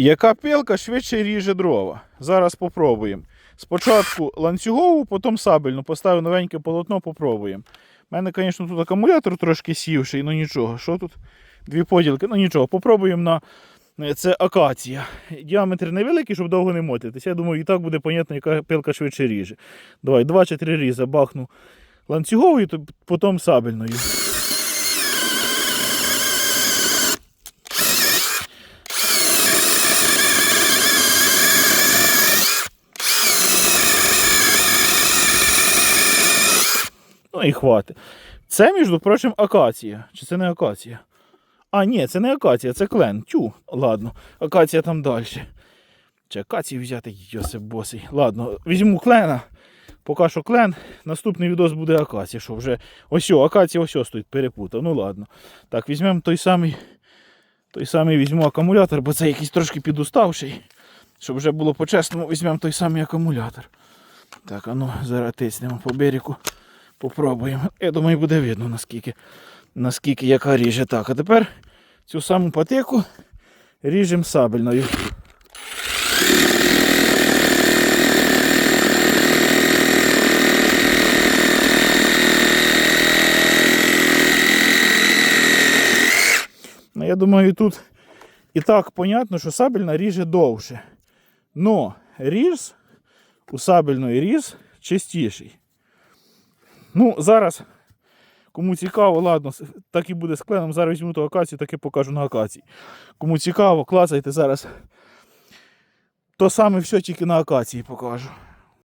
Яка пилка швидше ріже дрова? Зараз попробуємо. Спочатку ланцюгову, потім сабельну. Поставив новеньке полотно, попробуємо. У мене, звісно, тут акумулятор трошки сівший, ну нічого. Що тут? Дві поділки, ну нічого. Попробуємо на е, це акація. Діаметр невеликий, щоб довго не мотитися. Я думаю, і так буде понятно, яка пилка швидше ріже. Давай, два чи три різа бахну ланцюговою, потім сабельною. Ну і хватить. Це, між прочим, акація. Чи це не акація? А, ні, це не акація, це клен. Тю, ладно. Акація там далі. Чи акацію взяти, Йосип босий. Ладно, візьму клена. Поки що клен. Наступний відос буде акація. Що вже. Ось, о, акація ось стоїть, перепутав. Ну ладно. Так, візьмемо той самий. Той самий візьму акумулятор, бо це якийсь трошки підуставший. Щоб вже було по-чесному, візьмемо той самий акумулятор. Так, а ну, зараз тиснемо по берегу. Попробуємо. Я думаю, буде видно, наскільки, наскільки яка ріже. Так, а тепер цю саму патику ріжемо сабельною. Ну, я думаю, тут і так понятно, що сабельна ріже довше. Но різ у сабельної різ чистіший. Ну, зараз, кому цікаво, ладно, так і буде з кленом. Зараз візьму ту акацію, так і покажу на акації. Кому цікаво, клацайте зараз. То саме все тільки на акації покажу.